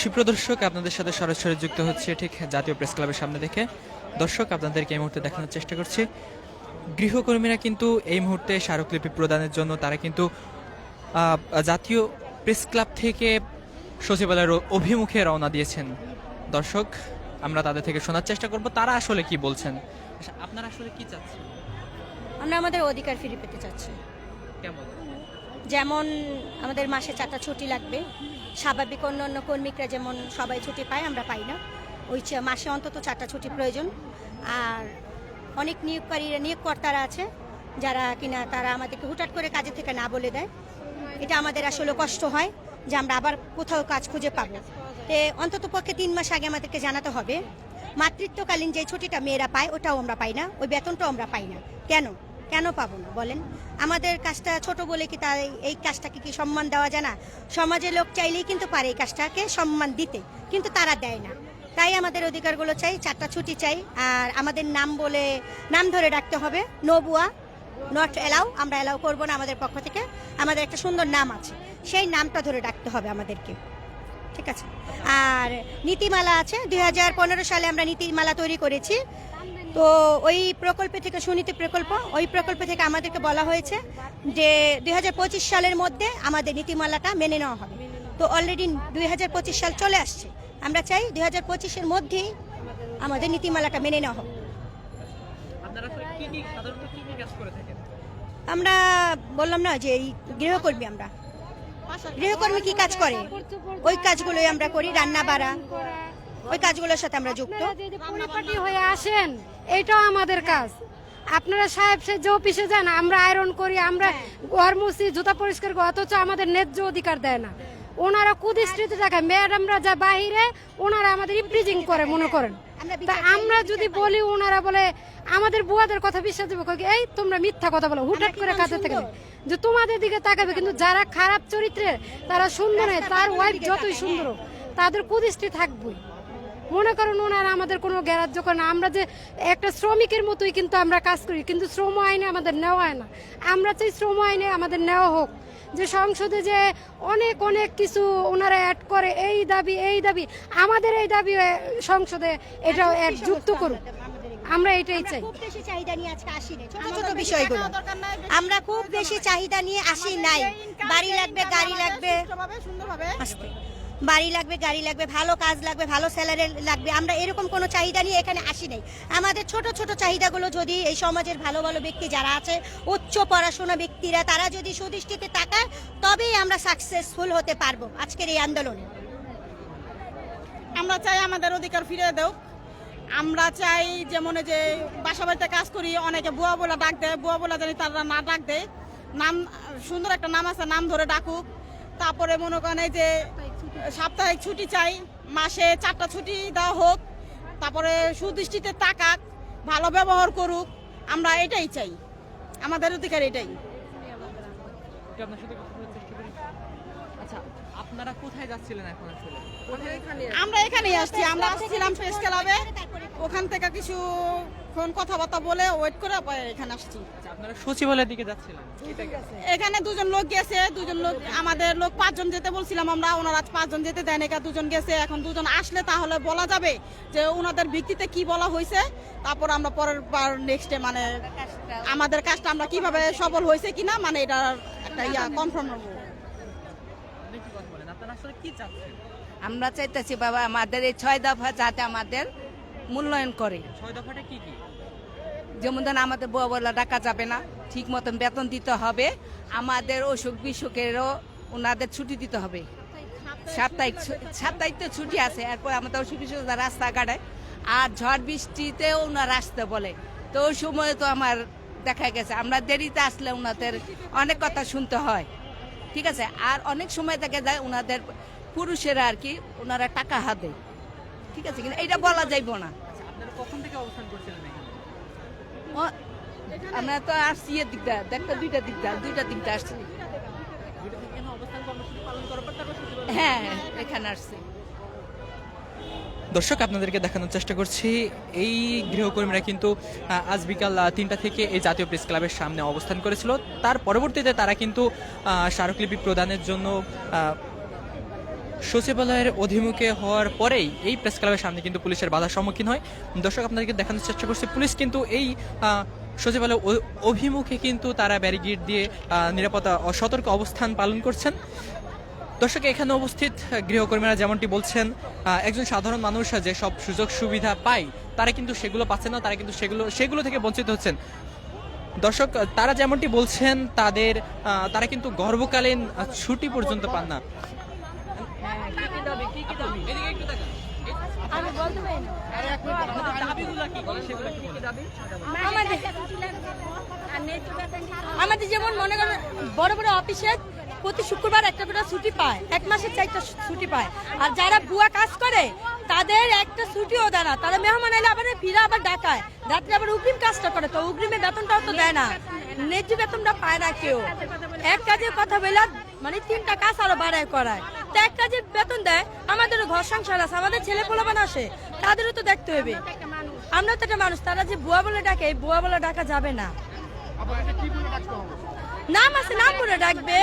সুপ্রদর্শক আপনাদের সাথে সরাসরি যুক্ত হচ্ছে ঠিক জাতীয় প্রেস ক্লাবের সামনে থেকে দর্শক আপনাদেরকে এই মুহূর্তে দেখানোর চেষ্টা করছি। গৃহকর্মীরা কিন্তু এই মুহূর্তে স্মারকলিপি প্রদানের জন্য তারা কিন্তু জাতীয় প্রেস ক্লাব থেকে সচিবালয়ের অভিমুখে রওনা দিয়েছেন। দর্শক আমরা তাদের থেকে শোনার চেষ্টা করব তারা আসলে কি বলছেন? আচ্ছা, আপনারা আসলে কি চাচ্ছেন? আমরা আমাদের অধিকার ফিরে পেতে চাচ্ছি। কেমন? যেমন আমাদের মাসে চারটা ছুটি লাগবে, স্বাভাবিক অন্য অন্য কর্মিকরা যেমন সবাই ছুটি পায়, আমরা পাই না। ওই মাসে অন্তত চারটা ছুটি প্রয়োজন। আর অনেক নিয়োগকারীরা নিয়োগকর্তারা আছে, যারা কিনা তারা আমাদেরকে হুটহাট করে কাজে থেকে না বলে দেয়। এটা আমাদের আসলে কষ্ট হয় যে আমরা আবার কোথাও কাজ খুঁজে পাবো। তে অন্তত পক্ষে তিন মাস আগে আমাদেরকে জানাতে হবে, মাতৃত্বকালীন যে ছুটিটা মেয়েরা পায়, ওটাও আমরা পাই না, ওই বেতনটাও আমরা পাই না। কেন? কেন পাবো না? বলেন। আমাদের কাজটা ছোট বলে কি তার এই- কাজটাকে কি সম্মান দেওয়া যায় না? সমাজের লোক চাইলেই কিন্তু পারে এই কাজটাকে সম্মান দিতে, কিন্তু তারা দেয় না। তাই আমাদের অধিকারগুলো চাই, চারটা ছুটি চাই, আর আমাদের নাম বলে নাম ধরে ডাকতে হবে, নবুয়া নট এলাও আমরা এলাও করব না আমাদের পক্ষ থেকে। আমাদের একটা সুন্দর নাম আছে, সেই নামটা ধরে ডাকতে হবে আমাদেরকে। ঠিক আছে? আর নীতিমালা আছে, দুই হাজার পনেরো সালে আমরা নীতিমালা তৈরি করেছি। তো ওই প্রকল্প থেকে সুনীতি প্রকল্প ওই প্রকল্প থেকে আমাদেরকে বলা হয়েছে যে দুই হাজার পঁচিশ সালের মধ্যে আমাদের নীতিমালাটা মেনে নেওয়া হবে। তো অলরেডি দু হাজার পঁচিশ সাল চলে আসছে। আমরা চাই দুই হাজার পঁচিশের মধ্যেই আমাদের নীতিমালাটা মেনে নেওয়া হোক। আপনারা আসলে কি কি সাধারণত কি কি কাজ করে থাকেন? আমরা বললাম না যে এই গৃহকর্মী আমরা। গৃহকর্মী কি কাজ করে? ওই কাজগুলোই আমরা করি রান্না বাড়া ওই কাজগুলোর সাথে আমরা যুক্ত। হয়ে আসেন এটাও আমাদের কাজ। আপনারা সাহেব সে যে অফিসে যান আমরা আয়রন করি আমরা ঘর মুছি জুতা পরিষ্কার করি অথচ আমাদের ন্যায্য অধিকার দেয় না। ওনারা কুদৃষ্টিতে দেখায় ম্যাডামরা যা বাহিরে ওনারা আমাদের ইপ্রিজিং করে মনে করেন। তা আমরা যদি বলি ওনারা বলে আমাদের বুয়াদের কথা বিশ্বাস দেবো এই তোমরা মিথ্যা কথা বলো হুটহাট করে কাজে থেকে যে তোমাদের দিকে তাকাবে কিন্তু যারা খারাপ চরিত্রের তারা সুন্দর নয় তার ওয়াইফ যতই সুন্দর তাদের কুদৃষ্টি থাকবেই। মনে করুন ওনারা আমাদের কোনো গ্যারাজ্য করে না। আমরা যে একটা শ্রমিকের মতোই কিন্তু আমরা কাজ করি কিন্তু শ্রম আইনে আমাদের নেওয়া হয় না। আমরা চাই শ্রম আইনে আমাদের নেওয়া হোক। যে সংসদে যে অনেক অনেক কিছু ওনারা অ্যাড করে এই দাবি এই দাবি আমাদের এই দাবি সংসদে এটাও অ্যাড যুক্ত করুক। আমরা এটাই চাই। খুব বেশি চাহিদা নিয়ে আজকে আসি ছোট ছোট বিষয়গুলো। আমরা খুব বেশি চাহিদা নিয়ে আসি নাই। বাড়ি লাগবে গাড়ি লাগবে। আস্তে। বাড়ি লাগবে, গাড়ি লাগবে, ভালো কাজ লাগবে, ভালো স্যালারি লাগবে। আমরা এরকম কোনো চাহিদা নিয়ে এখানে আসি নাই। আমাদের ছোট ছোট চাহিদাগুলো যদি এই সমাজের ভালো ভালো ব্যক্তি যারা আছে, উচ্চ পড়াশোনা ব্যক্তিরা, তারা যদি সুদৃষ্টিতে তাকায়, তবেই আমরা সাকসেসফুল হতে পারব আজকের এই আন্দোলনে। আমরা চাই আমাদের অধিকার ফিরে দেও। আমরা চাই যেমন যে বাসা বাড়িতে কাজ করি, অনেকে বুয়া বলে ডাক দেয়, বুয়া বলে জানি তারা না ডাক দেয়। নাম, সুন্দর একটা নাম আছে, নাম ধরে ডাকুক। তারপরে মনে করেন যে সাপ্তাহিক ছুটি চাই, মাসে চারটা ছুটি দেওয়া হোক, তারপরে সুদৃষ্টিতে তাকাক, ভালো ব্যবহার করুক, আমরা এটাই চাই। আমাদের অধিকার এটাই। আপনার সাথে কথা বলার চেষ্টা করি আচ্ছা আপনারা কোথায় যাচ্ছিলেন এখন আসলে? আমরা এখানেই আসছি। আমরা আসছিলাম প্রেস ক্লাবে। ওখান থেকে কিছু ফোন কথাবার্তা বলে ওয়েট করে এখানে আসছি। আচ্ছা, আপনারা সচিবালয়ের দিকে যাচ্ছিলেন? এখানে দুজন লোক গেছে দুজন লোক আমাদের লোক পাঁচজন যেতে বলছিলাম আমরা ওনারা আজ পাঁচজন যেতে দেয় না দুজন গেছে। এখন দুজন আসলে তাহলে বলা যাবে যে ওনাদের ভিত্তিতে কি বলা হয়েছে। তারপর আমরা পরের বার নেক্সটে মানে আমাদের কাজটা আমরা কীভাবে সফল হয়েছে কিনা মানে এটা একটা ইয়া কনফার্ম হব আপনি কি কথা বলেন আপনারা আসলে কি চাচ্ছেন? আমরা চাইতেছি বাবা আমাদের এই ছয় দফা যাতে আমাদের মূল্যায়ন করে। ছয় দফাটা কি কি? যেমন ধরেন আমাদের বুয়া বলা ডাকা যাবে না ঠিক মতন বেতন দিতে হবে আমাদের অসুখ বিসুখেরও ওনাদের ছুটি দিতে হবে। সাপ্তাহিক সাপ্তাহিক তো ছুটি আছে এরপর আমাদের অসুখ বিসুখ রাস্তাঘাটে আর ঝড় বৃষ্টিতে ওনারা আসতে বলে। তো ওই সময় তো আমার দেখা গেছে আমরা দেরিতে আসলে ওনাদের অনেক কথা শুনতে হয়। ঠিক আছে? আর অনেক সময় দেখা যায় ওনাদের পুরুষেরা আর কি ওনারা টাকা হাতে। ঠিক আছে? কিন্তু এটা বলা যাইব না। আচ্ছা কখন থেকে অবস্থান করছিলেন আমরা তো আসছি এর দিকটা দেখতে দুইটা দিকটা দুইটা দিকটা আসছি। সচিবালয়ে হ্যাঁ এখানে আসছি। দর্শক, আপনাদেরকে দেখানোর চেষ্টা করছি। এই গৃহকর্মীরা কিন্তু আজ বিকাল তিনটা থেকে এই জাতীয় প্রেস ক্লাবের সামনে অবস্থান করেছিল। তার পরবর্তীতে তারা কিন্তু স্মারকলিপি প্রদানের জন্য সচিবালয়ের অধিমুখে হওয়ার পরেই এই প্রেস ক্লাবের সামনে কিন্তু পুলিশের বাধার সম্মুখীন হয়। দর্শক, আপনাদেরকে দেখানোর চেষ্টা করছে, পুলিশ কিন্তু এই সচিবালয় অভিমুখে কিন্তু তারা ব্যারিকেড দিয়ে নিরাপত্তা সতর্ক অবস্থান পালন করছেন। দর্শক এখানে উপস্থিত গৃহকর্মীরা যেমনটি বলছেন একজন সাধারণ মানুষ যে সব সুযোগ সুবিধা পায় তারা কিন্তু সেগুলো পাচ্ছে না তারা কিন্তু সেগুলো সেগুলো থেকে বঞ্চিত হচ্ছেন। দর্শক তারা যেমনটি বলছেন তাদের তারা কিন্তু গর্ভকালীন ছুটি পর্যন্ত পান না। আমাদের যেমন মনে করেন বড় বড় অফিসে প্রতি শুক্রবার একটা করে ছুটি পায়। এক মাসের চারটা ছুটি পায়। আর যারা বুয়া কাজ করে, তাদের একটা ছুটিও দেয় না। তারা মেহমান এলে আবার ফিরে আবার ডাকায়। রাত্রে আবার উগ্রিম কাজটা করে তো উগ্রিমের বেতনটাও তো দেয় না। ন্যায্য বেতনটা পায় না কেউ। এক কাজের কথা বলে মানে তিনটা কাজ আরও বাড়ায় করায়। তো এক কাজের বেতন দেয়, আমাদেরও ঘর সংসার আছে, আমাদের ছেলে পোলাবান আসে, তাদেরও তো দেখতে হবে। আমরা তো একটা মানুষ, তারা যে বুয়া বলে ডাকে বুয়া বলে ডাকা যাবে না। নাম আছে, নাম বলে ডাকবে।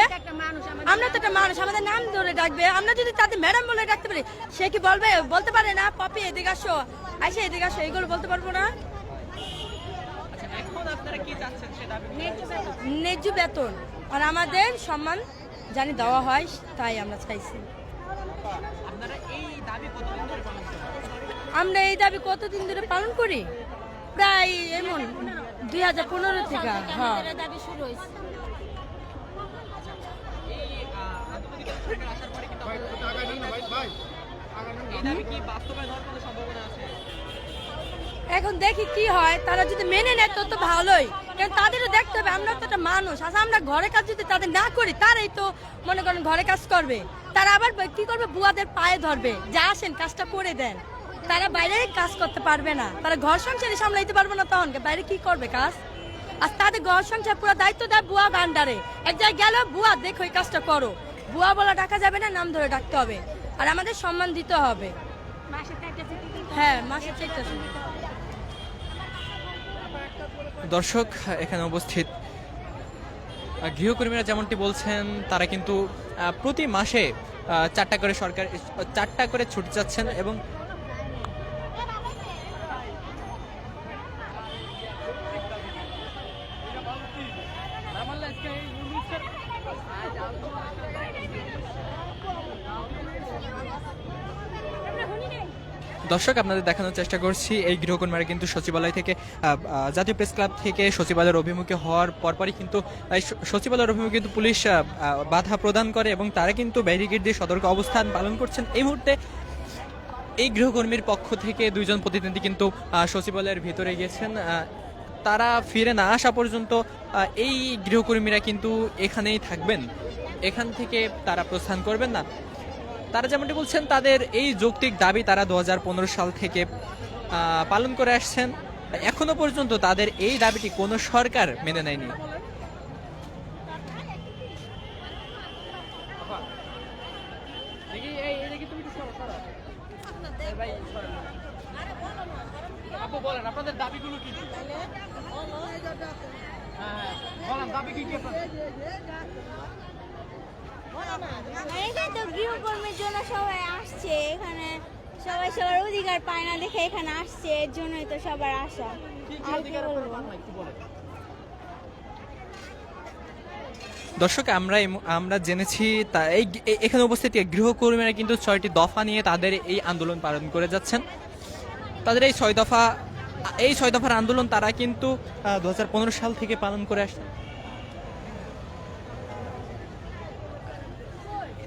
আমরা তো একটা মানুষ, আমাদের নাম ধরে ডাকবে। আমরা যদি তাদের ম্যাডাম বলে ডাকতে পারি, সে কি বলবে? বলতে পারে না? পপি, এদিকে আসো। আইসা এদিকে আসো, এগুলো বলতে পারব না। ন্যায্য বেতন। আর আমাদের সম্মান জানি দেওয়া হয়, তাই আমরা চাইছি। আমরা এই দাবি কতদিন ধরে পালন করি? প্রায় এমন দুই হাজার পনেরো থেকে হ্যাঁ। এখন দেখি কি হয় তারা যদি মেনে নেয় তো তো ভালোই কারণ তাদেরও দেখতে হবে আমরা তো একটা মানুষ আচ্ছা আমরা ঘরে কাজ যদি তাদের না করি তারাই তো মনে করেন ঘরে কাজ করবে। তারা আবার কি করবে? বুয়াদের পায়ে ধরবে যা আসেন কাজটা করে দেন। তারা বাইরে কাজ করতে পারবে না। তারা ঘর সংসারে সামলাইতে পারবে না তখন। বাইরে কি করবে কাজ? আর তাদের ঘর সংসার পুরো দায়িত্ব দেয় বুয়া গান্ডারে এক জায়গায় গেল বুয়া দেখো এই কাজটা করো। বুয়া বলা ডাকা যাবে না নাম ধরে ডাকতে হবে। আর আমাদের সম্মান দিতে হবে। হ্যাঁ মাসে চারটা দর্শক এখানে উপস্থিত গৃহকর্মীরা যেমনটি বলছেন তারা কিন্তু আহ, প্রতি মাসে আহ, চারটা করে সরকার চারটা করে ছুটি যাচ্ছেন এবং দর্শক আপনাদের দেখানোর চেষ্টা করছি এই গৃহকর্মীরা কিন্তু সচিবালয় থেকে জাতীয় প্রেস ক্লাব থেকে সচিবালয়ের অভিমুখে হওয়ার পরপরই কিন্তু সচিবালয়ের অভিমুখে কিন্তু পুলিশ বাধা প্রদান করে এবং তারা কিন্তু ব্যারিকেড দিয়ে সতর্ক অবস্থান পালন করছেন। এই মুহূর্তে এই গৃহকর্মীর পক্ষ থেকে দুইজন প্রতিনিধি কিন্তু সচিবালয়ের ভিতরে গিয়েছেন আহ, তারা ফিরে না আসা পর্যন্ত এই গৃহকর্মীরা কিন্তু এখানেই থাকবেন। এখান থেকে তারা প্রস্থান করবেন না। তারা যেমনটি বলছেন তাদের এই যৌক্তিক দাবি তারা দু হাজার পনেরো সাল থেকে পালন করে আসছেন। এখনও পর্যন্ত তাদের এই দাবিটি কোনো সরকার মেনে নেয়নি। বলেন আপনাদের দাবিগুলো কি? বলেন দাবি কি কি এটাই তো গৃহকর্মীর জন্য সবাই আসছে এখানে সবাই সবার অধিকার পায় না দেখে এখানে আসছে এর জন্যই তো সবার আসা। আর কি বলব? দর্শক আমরা আমরা জেনেছি তা এই এখানে উপস্থিত গৃহকর্মীরা কিন্তু ছয়টি দফা নিয়ে তাদের এই আন্দোলন পালন করে যাচ্ছেন। তাদের এই ছয় দফা এই ছয় দফার আন্দোলন তারা কিন্তু দু হাজার পনেরো সাল থেকে পালন করে আসছেন।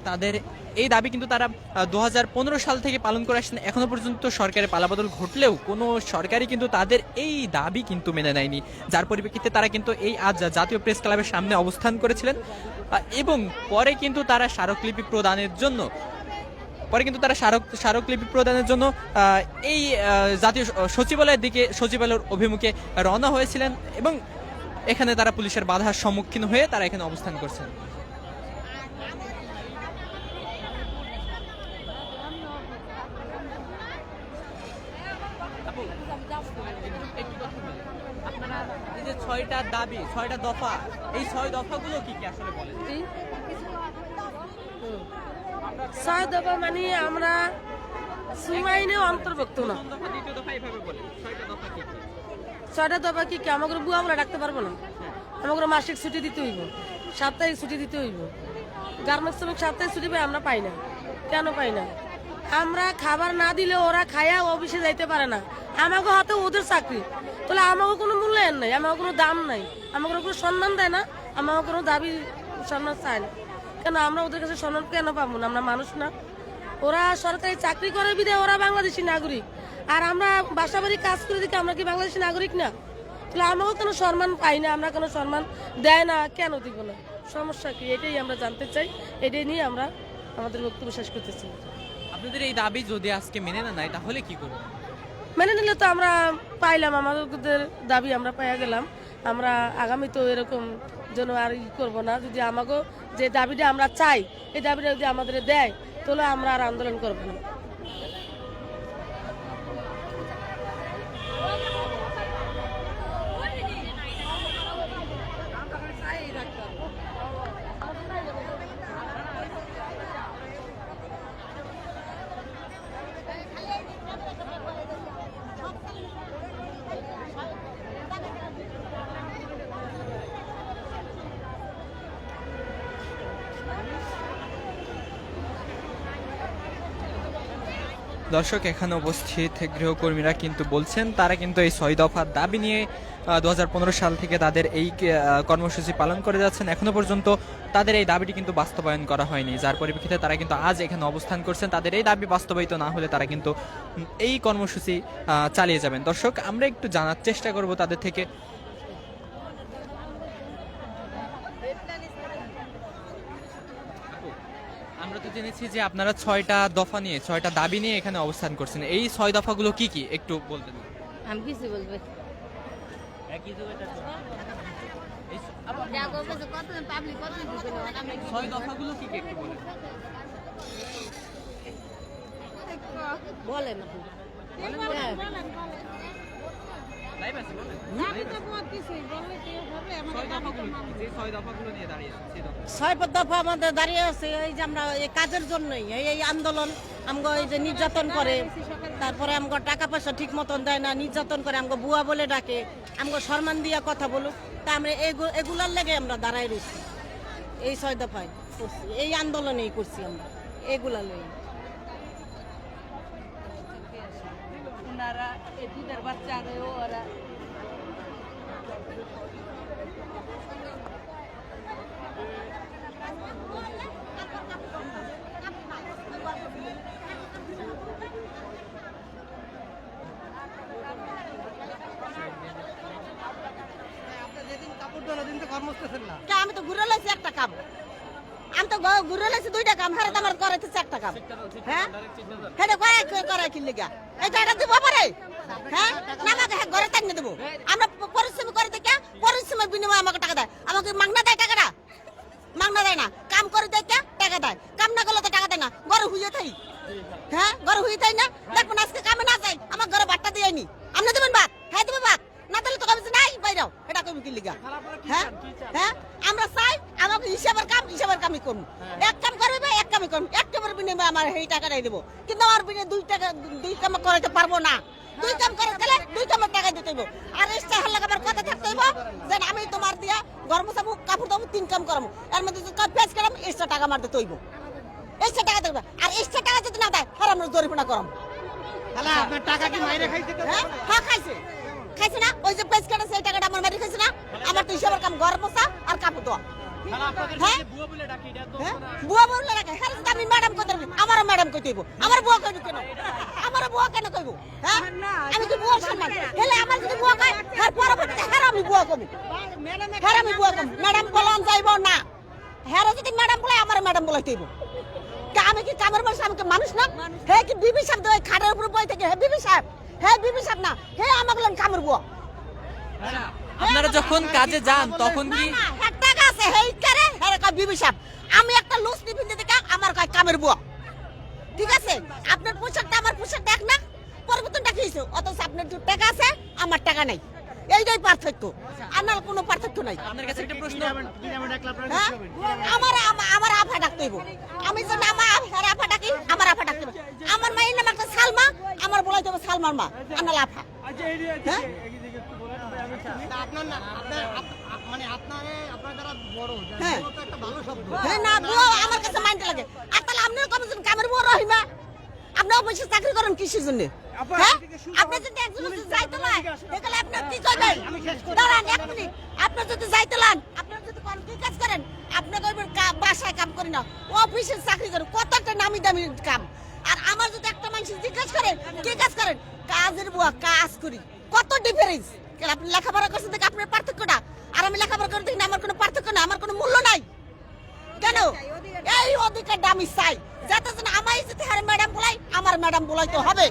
তাদের এই দাবি কিন্তু তারা দু হাজার পনেরো সাল থেকে পালন করে আসছেন। এখনও পর্যন্ত সরকারের পালাবদল ঘটলেও কোনো সরকারই কিন্তু তাদের এই দাবি কিন্তু মেনে নেয়নি। যার পরিপ্রেক্ষিতে তারা কিন্তু এই আজ জাতীয় প্রেস ক্লাবের সামনে অবস্থান করেছিলেন এবং পরে কিন্তু তারা স্মারকলিপি প্রদানের জন্য, পরে কিন্তু তারা স্মারক, স্মারকলিপি প্রদানের জন্য এই জাতীয় সচিবালয়ের দিকে, সচিবালয়ের অভিমুখে রওনা হয়েছিলেন এবং এখানে তারা পুলিশের বাধার সম্মুখীন হয়ে তারা এখানে অবস্থান করছেন। ছয়টা দাবি ছয়টা দফা। এই ছয় দফাগুলো কি কি আসলে বলেন ছয় দফা মানে আমরা সুমাইনে অন্তর্ভুক্ত না। ছয়টা দফা কি কি? ছয়টা দফা কি কি? আমাকে বুয়া আমরা ডাকতে পারব না? আমাকে মাসিক ছুটি দিতে হইব। সাপ্তাহিক ছুটি দিতে হইব। গার্মেন্টস শ্রমিক সাপ্তাহিক ছুটি পাই আমরা পাই না। কেন পাই না? আমরা খাবার না দিলে ওরা খায়া অফিসে যাইতে পারে না। আমাকে হাতে ওদের চাকরি। তাহলে আমাকে কোনো মূল্যায়ন নাই, আমাকে কোনো দাম নাই। আমাকে কোনো সম্মান দেয় না, আমাকে কোনো দাবি সম্মান চায় না। কেন, আমরা ওদের কাছে সম্মান কেন পাবো না? আমরা মানুষ না। ওরা সরকারি চাকরি করে বিদে ওরা বাংলাদেশি নাগরিক। আর আমরা বাসা বাড়ি কাজ করে দিকে আমরা কি বাংলাদেশি নাগরিক না? তাহলে আমাকেও কোনো সম্মান পাই না, আমরা কোনো সম্মান দেয় না, কেন দিব না? সমস্যা কি? এটাই আমরা জানতে চাই। এটাই নিয়ে আমরা আমাদের বক্তব্য শেষ করতে চাই আপনাদের এই দাবি যদি আজকে মেনে না নেয়, তাহলে কি করবেন মেনে নিলে তো আমরা পাইলাম, আমাদের দাবি আমরা পাইয়া গেলাম। আমরা আগামী তো এরকম যেন আর ই করব না। যদি আমাকেও যে দাবিটা আমরা চাই, এই দাবিটা যদি আমাদের দেয়, তাহলে আমরা আর আন্দোলন করব না। দর্শক, এখানে উপস্থিত গৃহকর্মীরা কিন্তু বলছেন, তারা কিন্তু এই ছয় দফার দাবি নিয়ে দু হাজার পনেরো সাল থেকে তাদের এই কর্মসূচি পালন করে যাচ্ছেন। এখনও পর্যন্ত তাদের এই দাবিটি কিন্তু বাস্তবায়ন করা হয়নি। যার পরিপ্রেক্ষিতে তারা কিন্তু আজ এখানে অবস্থান করছেন। তাদের এই দাবি বাস্তবায়িত না হলে তারা কিন্তু এই কর্মসূচি চালিয়ে যাবেন। দর্শক, আমরা একটু জানার চেষ্টা করব তাদের থেকে। জেনেছি যে আপনারা ছয়টা দফা নিয়ে ছয়টা দাবি নিয়ে এখানে অবস্থান করছেন। এই ছয় দফাগুলো কি কি? একটু বলতেন আমি কিছু বলব। ছয় দফাগুলো কি কি একটু বলেন। বলেন লাইভ বলেন। ছয় দফা। আমাদের দাঁড়িয়ে আছে এই যে আমরা এই কাজের জন্যই এই আন্দোলন আমগো এই যে নির্যাতন করে তারপরে আমগো টাকা পয়সা ঠিক মতন দেয় না নির্যাতন করে আমগো বুয়া বলে ডাকে আমগো সম্মান দিয়া কথা বলুক তা আমরা এগু- এগুলার লেগে আমরা দাঁড়াই রয়েছি এই ছয় দফায় করছি এই আন্দোলনেই করছি আমরা এগুলা লই ওনারা এই দুধের বাচ্চা ওরা তা আমি তো ঘুরে লাইছি একটা কাম। আমি তো গ- ঘুরে লাইছি দুইটা কাম হ্যাঁ আমার করাইতেছে একটা কাম। হ্যাঁ? হেডে করে করে কি লিগা এটা এটা দিব পারে। হ্যাঁ? না, আমাকে হ্যাঁ ঘরে টানিয়ে দেবো। আমরা পরিশ্রম করে দেখে পরিশ্রমের বিনিময়ে আমাকে টাকা দেয়। আমাকে মাগনা দেয় টাকাটা? মাগনা দেয় না। কাম করে দেখে টাকা দেয়। কাম না করলে তো টাকা দেয় না। ঘরে হুইয়ে থাই। হ্যাঁ? ঘরে হুইয়ে থাই না। দেখুন, আজকে কামে না যাই, আমার ঘরে বাট্টা দিয়ে নি আপনি দেবেন ভাত? হ্যাঁ দেবেন ভাত। না দিলে তো কবে নাই বাইরাও কবি কি লিগা? হ্যাঁ? হ্যাঁ? আমরা চাই আমাকে হিসাবের কাম হিসাবের কামই করুন। এক কাম করবে এক কামই করুন। এক কামের বিনিময়ে আমার এই টাকাটাই দেবো। কিন্তু আমার বিনিময়ে দুই টাকা দুই কাম করাতে পারব না। দুই কাম করে গেলে দুই কামের টাকা দিতে হইব। আর এক্সট্রা হাল্লা কামার কথা থাকতে হইব যে আমি তোমার দিয়া গরম সাবু কাপড় দাবো তিন কাম করাম। এর মধ্যে যদি ফেস করাম এক্সট্রা টাকা মারতে হইব। এক্সট্রা টাকা দেবে আর এক্সট্রা টাকা যদি না দেয় হারাম জরিমানা করাম। হ্যাঁ? হ্যাঁ খাইছে। খাইছে না? ওই যে পেজ কাটা সেই টাকাটা আমার মারি খাইছে না? আমার তো হিসাবের কাম ঘর বসা আর কাপড় দেওয়া হ্যাঁ? হ্যাঁ? বুয়া বললে রাখে হ্যাঁ আমি ম্যাডাম পারবি? ম্যাডাম কইতে হইব। আমার বুয়া কইব কেন? আমার বুয়া কেন কইব? হ্যাঁ? আমি কি বুয়া সম্মান? হেলে আমার যদি বুয়া কয় হ্যাঁ পরবর্তীতে হ্যাঁ আমি বুয়া কইব হ্যাঁ আমি বুয়া কইব ম্যাডাম বলন যাইব না। হ্যাঁ যদি ম্যাডাম বলে আমার ম্যাডাম হইব তা আমি কি কামের মানুষ? আমি কি মানুষ না? হে কি বিবি সাহেব ওই খাটের উপর বই থেকে হে বিবি সাহেব। হে বিবি সাহেব না হে আমাকে কামের বুয়া আপনারা যখন কাজে যান তখন কি টাকা আছে হেই করে হেরে কয় বিবি সাহেব আমি একটা লুজ টিফিন দিতে কা আমার কয় কামের বুয়া ঠিক আছে? আপনার পোশাকটা আমার পোশাক দেখ না পরিবর্তনটা কি হয়েছে অথচ আপনার যে টাকা আছে আমার টাকা নাই। এইটাই পার্থক্য। আর নাহলে কোনো পার্থক্য নাই। আপনার কাছে একটা প্রশ্ন। হ্যাঁ? আমার আমা- আমার আফা ডাকতে হইব। আমি যদি আমার আফার আফা ডাকি আমার আফা ডাকতে হবে আমার মায়ের নাম একটা সালমা আমার বলাই দেবো সালমার মা আনাল আফা। হ্যাঁ? হ্যাঁ। হ্যাঁ না আমার কাছে মাইন্ড লাগে। আর তাহলে আপনিও কবেছেন কামের বুয়া রহিমা। আপনি অবশ্যই চাকরি করেন কিসের জন্য। হ্যাঁ আপনি যদি একজন যাইতে লান তাহলে আপনি কি করবেন? দাঁড়ান এক মিনিট। আপনি যদি যাইতে লান আপনি যদি কোন কি কাজ করেন? আপনি কইবেন বাসায় কাম করি না। অফিসে চাকরি করেন কত একটা নামি দামি কাম? আর আমার যদি একটা মানুষ জিজ্ঞাসা করেন কি কাজ করেন? কাজের বুয়া কাজ করি। কত ডিফারেন্স আপনি লেখাপড়া করছেন দেখে আপনার পার্থক্যটা? আর আমি লেখাপড়া করে দেখি না আমার কোনো পার্থক্য নাই আমার কোনো মূল্য নাই। কেন? এই অধিকারটা আমি চাই। যাতে যেন আমায় যদি হারে ম্যাডাম বলাই আমার ম্যাডাম বলাইতে হবে।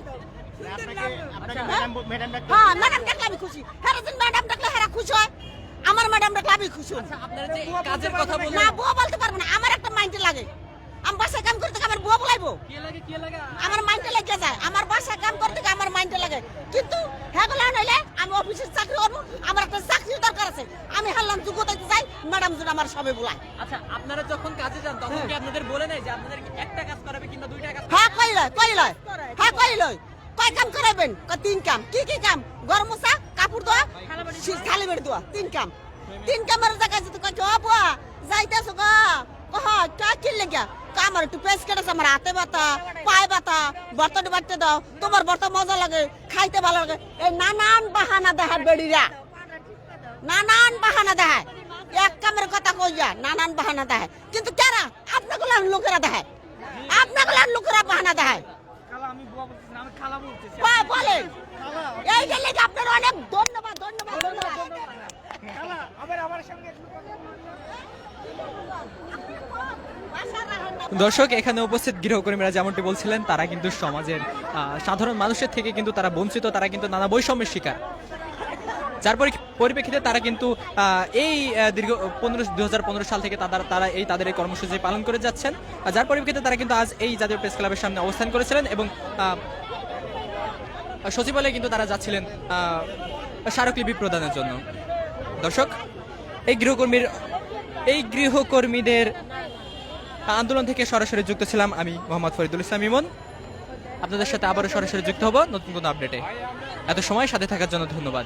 হ্যাঁ ম্যাডাম ডাকলে আমি খুশি। হ্যাঁ ম্যাডাম ডাকলে হেরা খুশি হয়। আমার ম্যাডাম ডাকলে আমি খুশি হই। আপনারা যে এই কাজের কথা না বললেন বলতে পারব না। আমার একটা মাইন্ডে লাগে। আমি বাসায় কাম করতে আমার বুয়া বলাইবো? কে লাগে কে লাগে? আমার মাইন্ডে লেগে যায়। আমার বাসায় কাম করতে আমার মাইন্ডে লাগে। কিন্তু হেগুলা নইলে আমি অফিসের চাকরি করব। আমার একটা চাকরি দরকার আছে। আমি হারলাম যোগ্যতাতে যাই। ম্যাডাম যদি আমার সবে বলায়। আচ্ছা আপনারা যখন কাজে যান তখন কি আপনাদের বলে নাই যে আপনাদের একটা কাজ করাবে কিংবা দুইটা কাজ হ্যাঁ কই লয় কই লয় হ্যাঁ কই লয় কয় কাম করাবেন। কয় তিন কাম। কি কি কাম? গরম মশা কাপড় ধোয়া, শীত খালি বেড়ে ধোয়া। তিন কাম। তিন কামের জায়গায় যদি কয়, ও বুয়া, যাইতেছো গো। কহ, কা কি লেগা আমার একটু পেস কেটেছে আমার হাতে ব্যথা, পায়ে ব্যথা, বর্তন বাড়তে দাও। তোমার বর্ত মজা লাগে, খাইতে ভালো লাগে। এই নানান বাহানা দেখায় বেড়িরা। নানান বাহানা দেখায়। এক কামের কথা কইয়া নানান বাহানা দেখায়। কিন্তু কারা? আপনাগুলো লোকেরা দেখায়। আপনাগুলো লোকেরা বাহানা দেখায়। বা- এই যে আপনার অনেক ধন্যবাদ ধন্যবাদ ধন্যবাদ দর্শক এখানে উপস্থিত গৃহকর্মীরা যেমনটি বলছিলেন তারা কিন্তু সমাজের আহ, সাধারণ মানুষের থেকে কিন্তু তারা বঞ্চিত তারা কিন্তু নানা বৈষম্যের শিকার। যার পরি- পরিপ্রেক্ষিতে তারা কিন্তু আহ, এই দীর্ঘ পনেরো দুই সাল থেকে তারা তারা এই তাদের এই কর্মসূচি পালন করে যাচ্ছেন। যার পরিপ্রেক্ষিতে তারা কিন্তু আজ এই জাতীয় প্রেস ক্লাবের সামনে অবস্থান করেছিলেন এবং আহ, সচিবালয়ে কিন্তু তারা যাচ্ছিলেন স্মারকলিপি প্রদানের জন্য। দর্শক, এই গৃহকর্মীর এই গৃহকর্মীদের আন্দোলন থেকে সরাসরি যুক্ত ছিলাম আমি, মোহাম্মদ ফরিদুল ইসলাম ইমন। আপনাদের সাথে আবারও সরাসরি যুক্ত হব নতুন কোনো আপডেটে। এত সময় সাথে থাকার জন্য ধন্যবাদ।